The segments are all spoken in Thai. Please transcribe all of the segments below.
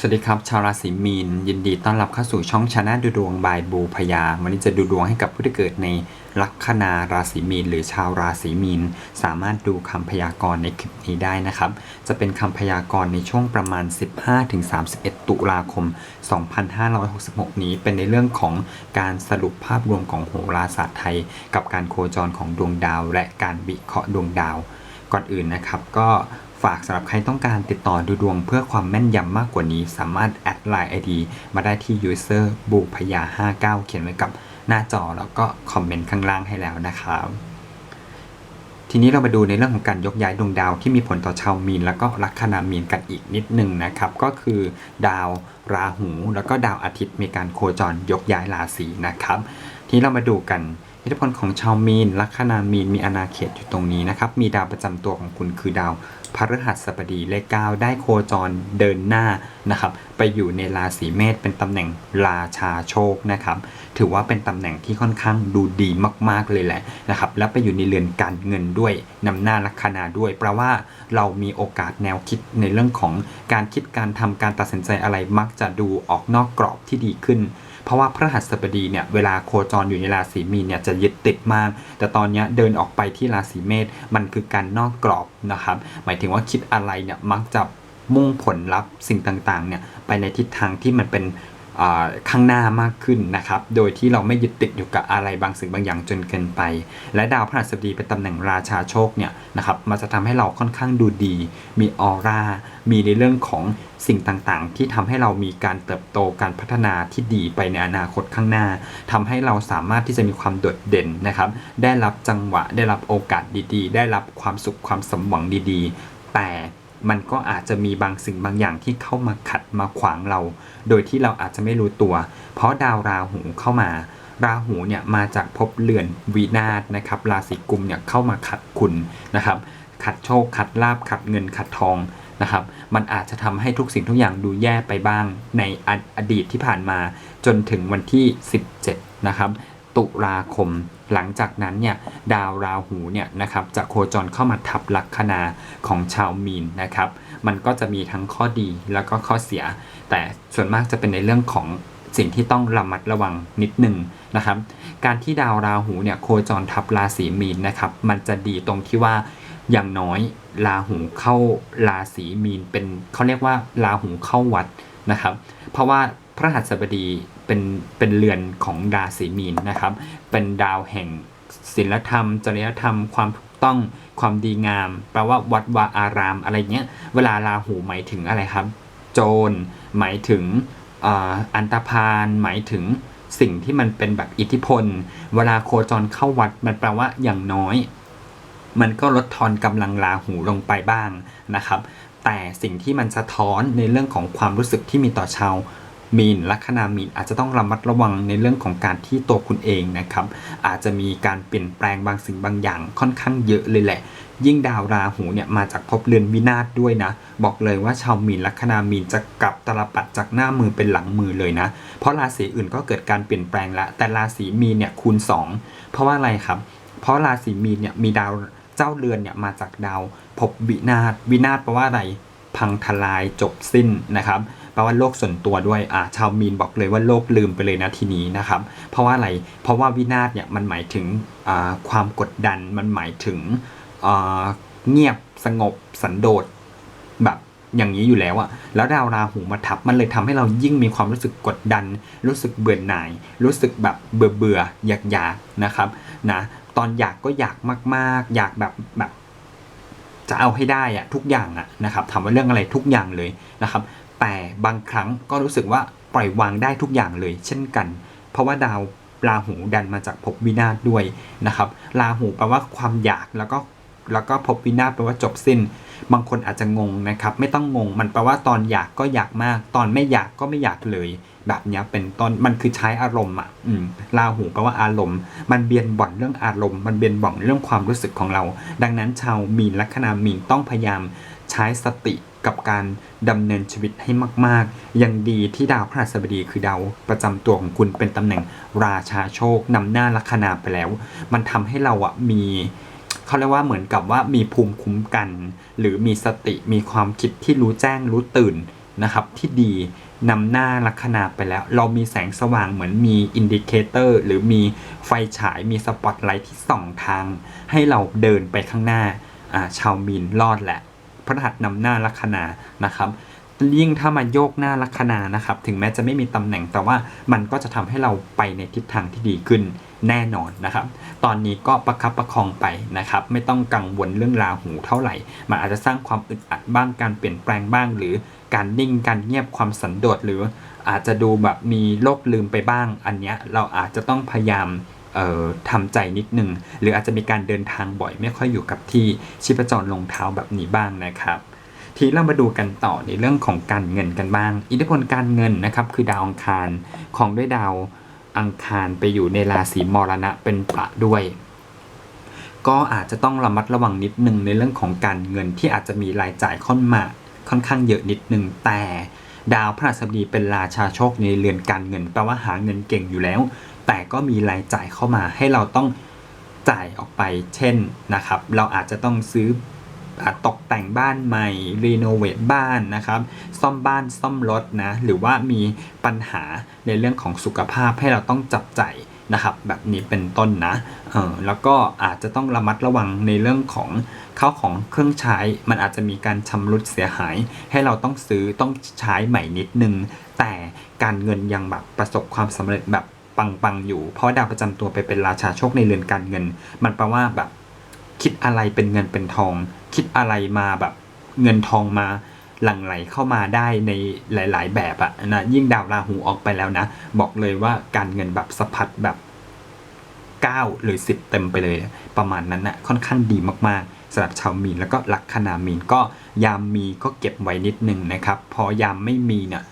สวัสดีครับ ชาวราศีมีน ยินดีต้อนรับเข้าสู่ช่องชาแนลดูดวงบายบูพยาวันนี้จะดูดวงให้กับผู้ที่เกิดในลัคนาราศีมีน หรือชาวราศีมีน สามารถดูคำพยากรณ์ในคลิปนี้ได้นะครับ จะเป็นคำพยากรณ์ในช่วงประมาณ 15-31 ตุลาคม 2566 นี้เป็นในเรื่องของการสรุปภาพรวมของโหราศาสตร์ไทย กับการโคจรของดวงดาว และการวิเคราะห์ดวงดาว ก่อนอื่นนะครับก็ ฝากสำหรับใครต้องการติดต่อดูดวงเพื่อความแม่นยำมากกว่านี้ สามารถแอดไลน์ ID มาได้ที่ user บูพยา59 เขียนไว้กับหน้าจอแล้วก็คอมเมนต์ข้างล่างให้แล้วนะครับทีนี้เรามาดูในเรื่องของการยกย้ายดวงดาวที่มีผลต่อชาวมีน แล้วก็ลัคนามีนกันอีกนิดหนึ่งนะครับ ก็คือดาวราหู แล้วก็ดาวอาทิตย์มีการโคจรยกย้ายราศีนะครับทีนี้เรามาดูกันอิทธิพลของชาวมีนลัคนามีนมีอาณาเขตอยู่ตรงนี้นะครับ มีดาวประจำตัวของคุณคือดาว พฤหัสบดีเลขเก้าได้โคจรเดินหน้านะครับ ไปอยู่ในราศีเมษเป็นตำแหน่งราชาโชคนะครับ ถือว่าเป็นตำแหน่งที่ค่อนข้างดูดีมาก ๆเลยแหละนะครับ และไปอยู่ในเรือนการเงินด้วยนำหน้าลัคนาด้วยแปลว่าเรามีโอกาสแนวคิดในเรื่องของการคิดการทำการตัดสินใจอะไรมักจะดูออกนอกกรอบที่ดีขึ้น เพราะว่าพระหัสบดีเนี่ยเวลาโคจรอยู่ในราศีมีนเนี่ยจะยึดติดมาก แต่ตอนนี้เดินออกไปที่ราศีเมษมันคือการนอกกรอบนะครับหมายถึงว่าคิดอะไรเนี่ยมักจะมุ่งผลลัพธ์สิ่งต่างๆเนี่ยไปในทิศทางที่มันเป็น ข้างหน้ามากขึ้นนะครับ โดยที่เราไม่ยึดติดอยู่กับอะไรบางสิ่งบางอย่างจนเกินไป และดาวพฤหัสบดีเป็นตำแหน่งราชาโชคเนี่ยนะครับมันจะทำให้เราค่อนข้างดูดี มีออร่า มีในเรื่องของสิ่งต่างๆ ที่ทำให้เรามีการเติบโตการพัฒนาที่ดีไปในอนาคตข้างหน้าทำให้เราสามารถที่จะมีความโดดเด่นนะครับ ได้รับจังหวะ ได้รับโอกาสดีๆ ได้รับความสุขความสมหวังดีๆ แต่ มันก็อาจจะมีบางสิ่งบางอย่างที่เข้ามาขัดมาขวางเรา โดยที่เราอาจจะไม่รู้ตัว เพราะดาวราหูเข้ามา ราหูเนี่ยมาจากภพเรือนวีนาศนะครับ ราศีกุมเนี่ยเข้ามาขัดคุณนะครับ ขัดโชค ขัดลาบขัดเงิน ขัดทองนะครับ มันอาจจะทำให้ทุกสิ่งทุกอย่างดูแย่ไปบ้างในออดีตที่ผ่านมาจนถึงวันที่ 17 นะครับ ตุลาคม หลังจากนั้นเนี่ยดาวราหูเนี่ยนะครับจะโคจรเข้ามาทับลัคนาของชาวมีนนะครับ มันก็จะมีทั้งข้อดีแล้วก็ข้อเสีย แต่ส่วนมากจะเป็นในเรื่องของสิ่งที่ต้องระมัดระวังนิดหนึ่งนะครับ การที่ดาวราหูเนี่ยโคจรทับราศีมีนนะครับ มันจะดีตรงที่ว่าอย่างน้อยราหูเข้าราศีมีนเป็นเขาเรียกว่าราหูเข้าวัดนะครับ เพราะว่า พระหัสบดีเป็นเป็นเรือนของราศีมีนนะครับ เป็นดาวแห่งศีลธรรม จริยธรรม ความถูกต้องความดีงาม แปลว่าวัดวาอารามอะไรเงี้ย เวลาราหูหมายถึงอะไรครับ โจร หมายถึงอ,อันตรพาลหมายถึงสิ่งที่มันเป็นแบบอิทธิพล เวลาโคจรเข้าวัดมันแปลว่าอย่างน้อย มันก็ลดทอนกำลังราหูลงไปบ้างนะครับ แต่สิ่งที่มันสะท้อนในเรื่องของความรู้สึกที่มีต่อชาว มีนลัคนามีนอาจจะต้องระมัดระวังในเรื่องของการที่ตัวคุณเองนะครับ อาจจะมีการเปลี่ยนแปลงบางสิ่งบางอย่างค่อนข้างเยอะเลยแหละ ยิ่งดาวราหูเนี่ยมาจากภพเรือนวินาศด้วยนะ บอกเลยว่าชาวมีนลัคนามีนจะกลับตลปัดจากหน้ามือเป็นหลังมือเลยนะ เพราะราศีอื่นก็เกิดการเปลี่ยนแปลงล้วแต่ราศีมีนเนี่ยคูณ 2 เพราะว่าอะไรครับ เพราะราศีมีนเนี่ยมีดาวเจ้าเรือนเนี่ยมาจากดาวภพวินาศวินาศแปลว่าอะไรพังทลายจบสิ้นนะครับ แปลว่าโลกส่วนตัวด้วยอ่าชาวมีนบอกเลยว่าโลกลืมไปเลยนะทีนี้นะครับ เพราะว่าอะไรเพราะว่าวินาศเนี่ยมันหมายถึงอ่าความกดดันมันหมายถึงอ่าเงียบสงบสันโดษแบบอย่างนี้อยู่แล้วอะแล้วดาวราหูมาทับ มันเลยทำให้เรายิ่งมีความรู้สึกกดดัน รู้สึกเบื่อหน่าย รู้สึกแบบเบื่อเบื่ออยากอยากนะครับ นะ ตอนอยากก็อยากมาก ๆ อยากแบบแบบ จะเอาให้ได้อะทุกอย่างอะนะครับ ถามว่าเรื่องอะไรทุกอย่างเลยนะครับ แต่บางครั้งก็รู้สึกว่าปล่อยวางได้ทุกอย่างเลย เช่นกัน เพราะว่าดาวราหูดันมาจากภพวินาศด้วยนะครับราหูแปลว่าความอยากแล้วก็แล้วก็ภพวินาศแปลว่าจบสิ้น บางคนอาจจะงงนะครับ ไม่ต้องงง มันแปลว่าตอนอยากก็อยากมาก ตอนไม่อยากก็ไม่อยากเลย แบบนี้เป็นต้นมันคือใช้อารมณ์อะอืมราหูแปลว่าอารมณ์ มันเบียนบ่อนเรื่องอารมณ์ มันเบียนบ่อนเรื่องความรู้สึกของเรา ดังนั้นชาวมีนลัคนามีนต้องพยายามใช้สติ กับการดำเนินชีวิตให้มาก ๆ ยังดีที่ดาวพฤหัสบดีคือดาวประจำตัวของคุณเป็นตำแหน่งราชาโชคนำหน้าลัคนาไปแล้ว มันทำให้เราอะมีเขาเรียกว่าเหมือนกับว่ามีภูมิคุ้มกัน หรือมีสติมีความคิดที่รู้แจ้งรู้ตื่นนะครับ ที่ดีนำหน้าลัคนาไปแล้ว เรามีแสงสว่างเหมือนมีอินดิเคเตอร์หรือมีไฟฉายมีสปอตไลท์ที่ส่องทาง ให้เราเดินไปข้างหน้าอ่าชาวมีนรอดแหละ พระหัสนำหน้าลัคนานะครับยิ่งถ้ามาโยกหน้าลัคนานะครับ ถึงแม้จะไม่มีตำแหน่งแต่ว่ามันก็จะทำให้เราไปในทิศทางที่ดีขึ้นแน่นอนนะครับ ตอนนี้ก็ประคับประคองไปนะครับ ไม่ต้องกังวลเรื่องราหูเท่าไหร่ มันอาจจะสร้างความอึดอัดบ้างการเปลี่ยนแปลงบ้าง หรือการนิ่งการเงียบความสันโดษหรืออาจจะดูแบบมีโลกลืมไปบ้าง อันเนี้ยเราอาจจะต้องพยายาม ทำใจนิดนึง หรืออาจจะมีการเดินทางบ่อยไม่ค่อยอยู่กับที่ชีพจรลงเท้าแบบนี้บ้างนะครับทีเรามาดูกันต่อในเรื่องของการเงินกันบ้าง อิทธิพลการเงินนะครับคือดาวอังคารของด้วยดาวอังคารไปอยู่ในราศีมรณะเป็นประด้วย ก็อาจจะต้องระมัดระวังนิดนึงในเรื่องของการเงินที่อาจจะมีรายจ่ายค่อนมาค่อนข้างเยอะนิดนึงแต่ดาวพฤหัสบดีเป็นราชาโชคในเรือนการเงินแปลว่าหาเงินเก่งอยู่แล้ว แต่ก็มีรายจ่ายเข้ามาให้เราต้องจ่ายออกไป เช่นนะครับ เราอาจจะต้องซื้ออตกแต่งบ้านใหม่ รีโนเวทบ้านนะครับ ซ่อมบ้านซ่อมรถนะ หรือว่ามีปัญหาในเรื่องของสุขภาพให้เราต้องจับจ่ายนะครับ แบบนี้เป็นต้นนะ เออแล้วก็อาจจะต้องระมัดระวังในเรื่องของข้าวของเครื่องใช้ มันอาจจะมีการชำรุดเสียหาย ให้เราต้องซื้อต้องใช้ใหม่นิดนึง แต่การเงินยังแบบประสบความสำเร็จแบบ ปังๆอยู่ เพราะดาวประจำตัวไปเป็นราชาโชคในเรือนการเงิน มันแปลว่าแบบ คิดอะไรเป็นเงินเป็นทอง คิดอะไรมาแบบเงินทองมาหลั่งไหลเข้ามาได้ในหลาย ๆ แบบอะนะยิ่งดาวราหูออกไปแล้วนะ บอกเลยว่าการเงินแบบสะพัดแบบ 9 หรือ 10 เต็มไปเลย ประมาณนั้นนะค่อนข้างดีมากๆสำหรับชาวมีนแล้วก็ลัคนามีนก็ยามมีก็เก็บไว้นิดนึงนะครับ พอยามไม่มีเนี่ย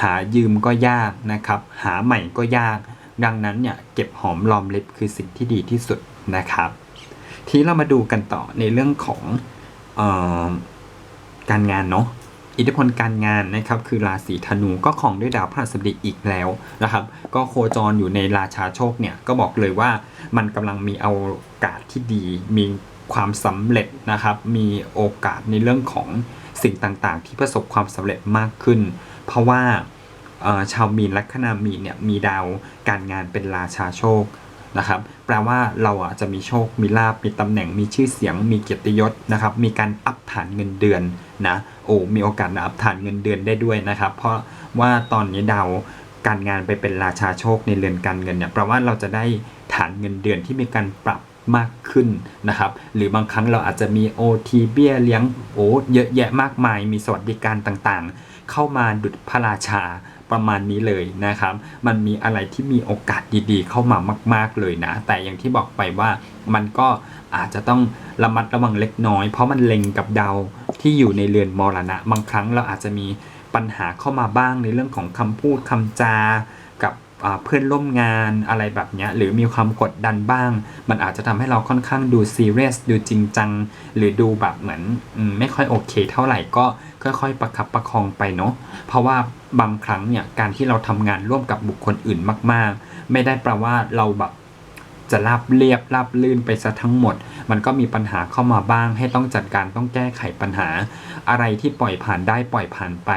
หายืมก็ยากนะครับ หาใหม่ก็ยาก ดังนั้นเนี่ยเก็บหอมรอมริบคือสิ่งที่ดีที่สุดนะครับ ทีเรามาดูกันต่อในเรื่องของออการงานเนาะอิทธิพลการงานนะครับคือราศีธนูก็ของด้วยดาวพฤหัสบดีอีกแล้วนะครับ ก็โคจรอยู่ในราชาโชคเนี่ยก็บอกเลยว่ามันกำลังมีโอกาสที่ดี มีความสำเร็จนะครับ มีโอกาสในเรื่องของสิ่งต่างๆ ที่ประสบความสำเร็จมากขึ้น เพราะว่าชาวมีนลัคนามีนเนี่ยมีดาวการงานเป็นราชาโชคนะครับแปลว่าเราอะจะมีโชค มีลาบ มีตำแหน่ง มีชื่อเสียง มีเกียรติยศนะครับ มีการอัพฐานเงินเดือนนะ โอ้ มีโอกาสอัพฐานเงินเดือนได้ด้วยนะครับ เพราะว่าตอนนี้ดาวการงานไปเป็นราชาโชคในเรือนการเงินเนี่ย แปลว่าเราจะได้ฐานเงินเดือนที่มีการปรับมากขึ้นนะครับ หรือบางครั้งเราอาจจะมี OT เบี้ยเลี้ยง โอ้ เยอะแยะมากมาย มีสวัสดิการต่างๆ เข้ามาดุจพระราชาประมาณนี้เลยนะครับ มันมีอะไรที่มีโอกาสดีๆ เข้ามามาก ๆเลยนะ แต่อย่างที่บอกไปว่ามันก็อาจจะต้องระมัดระวังเล็กน้อย เพราะมันเล็งกับดาวที่อยู่ในเรือนมรณะ บางครั้งเราอาจจะมีปัญหาเข้ามาบ้างในเรื่องของคำพูดคำจากับอ่า เพื่อนร่วมงานอะไรแบบเนี้ยหรือมีความกดดันบ้าง มันอาจจะทำให้เราค่อนข้างดูซีเรียสดูจริงจัง หรือดูแบบเหมือนไม่ค่อยโอเคเท่าไหร่ก็ค่อยๆ ประคับประคองไปเนาะเพราะว่าบางครั้งเนี่ยการที่เราทำงานร่วมกับบุคคลอื่นมาก ๆ ไม่ได้แปลว่าเราแบบจะราบเรียบราบลื่นไปซะทั้งหมด มันก็มีปัญหาเข้ามาบ้าง ให้ต้องจัดการต้องแก้ไขปัญหา อะไรที่ปล่อยผ่านได้ปล่อยผ่านไป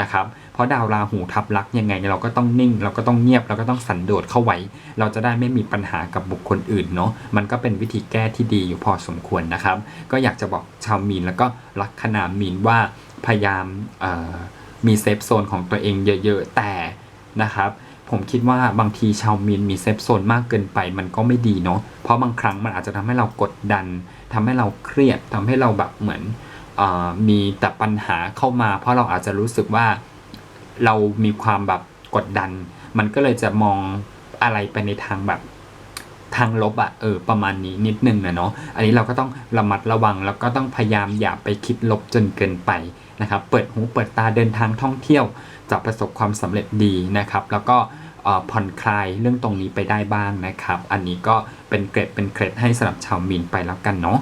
นะครับ เพราะดาวราหูทับลักยังไง เราก็ต้องนิ่ง เราก็ต้องเงียบเราก็ต้องสันโดษเข้าไว้ เราจะได้ไม่มีปัญหากับบุคคลอื่นเนาะมันก็เป็นวิธีแก้ที่ดีอยู่พอสมควรนะครับ ก็อยากจะบอกชาวมีนแล้วก็ลักคนามีนว่าพยายามมีเซฟโซนของตัวเองเยอะๆแต่นะครับผมคิดว่าบางทีชาวมีนมีเซฟโซนมากเกินไปมันก็ไม่ดีเนาะ เพราะบางครั้งมันอาจจะทำให้เรากดดันทำให้เราเครียดทำให้เราแบบเหมือนอมีแต่ปัญหาเข้ามา เพราะเราอาจจะรู้สึกว่า เรามีความแบบกดดัน มันก็เลยจะมองอะไรไปในทางแบบทางลบอะเออประมาณนี้นิดนึงนะเนาะอันนี้เราก็ต้องระมัดระวัง แล้วก็ต้องพยายามอย่าไปคิดลบจนเกินไปนะครับ เปิดหูเปิดตาเดินทางท่องเที่ยวจะประสบความสำเร็จดีนะครับ แล้วก็ผ่อนคลายเรื่องตรงนี้ไปได้บ้างนะครับ อันนี้ก็เป็นเกร็ดเป็นเคล็ดให้สำหรับชาวมีนไปแล้วกันเนาะ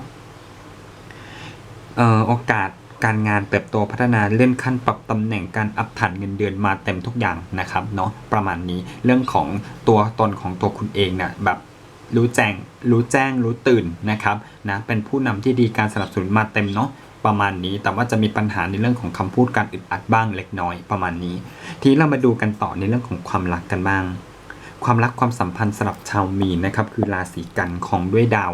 เออโอกาส การงานเติบโตพัฒนาเลื่อนขั้นปรับตำแหน่งการอัพฐานเงินเดือนมาเต็มทุกอย่างนะครับเนาะประมาณนี้เรื่องของตัวตนของตัวคุณเองเนี่ยแบบรู้แจ้งรู้แจ้งรู้ตื่นนะครับนะเป็นผู้นำที่ดีการสนับสนุนมาเต็มเนาะประมาณนี้ แต่ว่าจะมีปัญหาในเรื่องของคำพูดการอึดอัดบ้างเล็กน้อยประมาณนี้ ทีเรามาดูกันต่อในเรื่องของความรักกันบ้าง ความรักความสัมพันธ์สำหรับชาวมีนนะครับคือราศีกันของด้วยดาว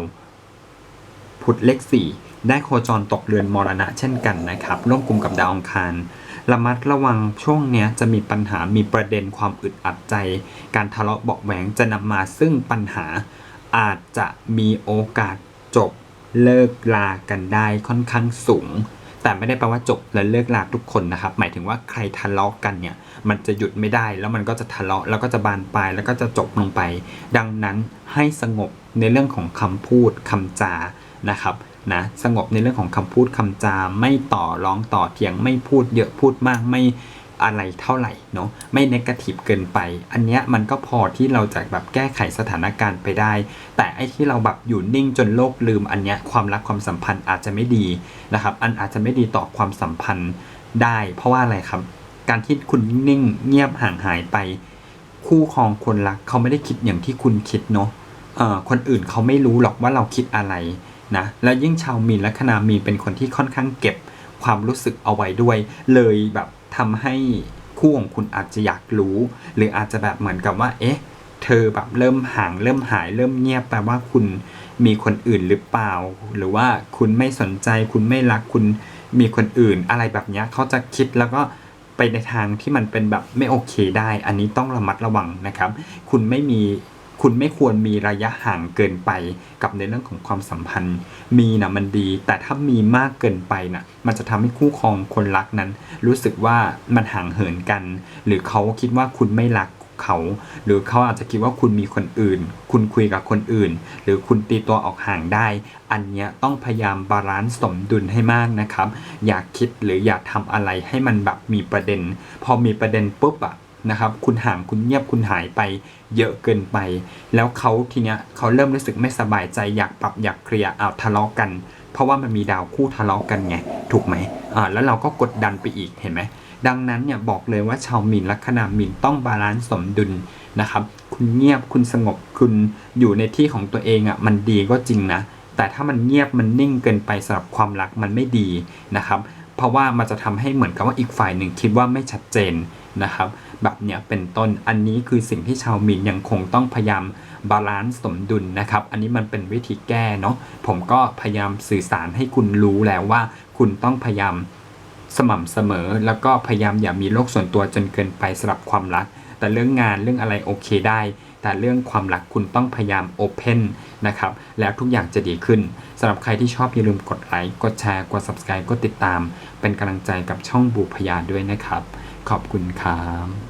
พุธเลขสี่ได้โคจรตกเรือนมรณะเช่นกันนะครับ ร่วมกลุ่มกับดาวอังคารระมัดระวังช่วงเนี้ยจะมีปัญหามีประเด็นความอึดอัดใจ การทะเลาะเบาแหวงจะนำมาซึ่งปัญหาอาจจะมีโอกาสจบเลิกลากันได้ค่อนข้างสูง แต่ไม่ได้แปลว่าจบและเลิกลาทุกคนนะครับ หมายถึงว่าใครทะเลาะกันเนี่ยมันจะหยุดไม่ได้ แล้วมันก็จะทะเลาะแล้วก็จะบานปลายแล้วก็จะจบลงไป ดังนั้นให้สงบในเรื่องของคำพูดคำจา นะครับนะสงบในเรื่องของคำพูดคำจาไม่ต่อร้องต่อเถียงไม่พูดเยอะพูดมากไม่อะไรเท่าไหร่เนาะไม่เนกาทีฟเกินไป อันเนี้ยมันก็พอที่เราจะแบบแก้ไขสถานการณ์ไปได้ แต่ไอ้ที่เราแบบอยู่นิ่งจนโลกลืมอันเนี้ยความรักความสัมพันธ์อาจจะไม่ดีนะครับ อันอาจจะไม่ดีต่อความสัมพันธ์ได้ เพราะว่าอะไรครับ การที่คุณนิ่งเงียบห่างหายไป คู่ครองคนรักเขาไม่ได้คิดอย่างที่คุณคิดเนาะเอ่อคนอื่นเขาไม่รู้หรอกว่าเราคิดอะไร นะแล้วยิ่งชาวมีนและคณามีนเป็นคนที่ค่อนข้างเก็บความรู้สึกเอาไว้ด้วย เลยแบบทำให้คู่ของคุณอาจจะอยากรู้ หรืออาจจะแบบเหมือนกับว่า เอ๊ะ เธอแบบเริ่มห่างเริ่มหายเริ่มเงียบแปลว่าคุณมีคนอื่นหรือเปล่า หรือว่าคุณไม่สนใจ คุณไม่รักคุณมีคนอื่น อะไรแบบนี้เขาจะคิดแล้วก็ไปในทางที่มันเป็นแบบไม่โอเคได้ อันนี้ต้องระมัดระวังนะครับ คุณไม่มี คุณไม่ควรมีระยะห่างเกินไปกับในเรื่องของความสัมพันธ์ มีนะมันดี แต่ถ้ามีมากเกินไปนะมันจะทำให้คู่ครองคนรักนั้น รู้สึกว่ามันห่างเหินกัน หรือเขาคิดว่าคุณไม่รักเขา หรือเขาอาจจะคิดว่าคุณมีคนอื่น คุณคุยกับคนอื่น หรือคุณตีตัวออกห่างได้ อันเนี้ยต้องพยายามบาลานซ์สมดุลให้มากนะครับ อยากคิดหรืออยากทำอะไรให้มันแบบมีประเด็น พอมีประเด็นปุ๊บอะ นะครับ คุณห่างคุณเงียบคุณหายไปเยอะเกินไป แล้วเขาทีเนี้ยเขาเริ่มรู้สึกไม่สบายใจอยากปรับอยากเคลียร์อ้าวทะเลาะกัน เพราะว่ามันมีดาวคู่ทะเลาะกันไงถูกไหมอ่าแล้วเราก็กดดันไปอีกเห็นไหมดังนั้นเนี่ยบอกเลยว่าชาวมีนลัคนามีนต้องบาลานซ์สมดุลนะครับ คุณเงียบคุณสงบคุณอยู่ในที่ของตัวเองอะ่ะมันดีก็จริงนะ แต่ถ้ามันเงียบมันนิ่งเกินไปสำหรับความรักมันไม่ดีนะครับ เพราะว่ามันจะทำให้เหมือนกับว่าอีกฝ่ายหนึ่งคิดว่าไม่ชัดเจนนะครับ แบบเนี้ยเป็นต้นอันนี้คือสิ่งที่ชาวมีนยังคงต้องพยายามบาลานซ์สมดุลนะครับ อันนี้มันเป็นวิธีแก้เนาะผมก็พยายามสื่อสารให้คุณรู้แล้วว่า คุณต้องพยายามสม่ำเสมอ แล้วก็พยายามอย่ามีโลกส่วนตัวจนเกินไปสำหรับความรัก แต่เรื่องงานเรื่องอะไรโอเคได้ แต่เรื่องความรักคุณต้องพยายามโอเพนนะครับ แล้วทุกอย่างจะดีขึ้นสำหรับใครที่ชอบอย่าลืมกดไลค์ กดแชร์ กด subscribe กดติดตาม เป็นกำลังใจกับช่องบูพยาด้วยนะครับ ขอบคุณครับ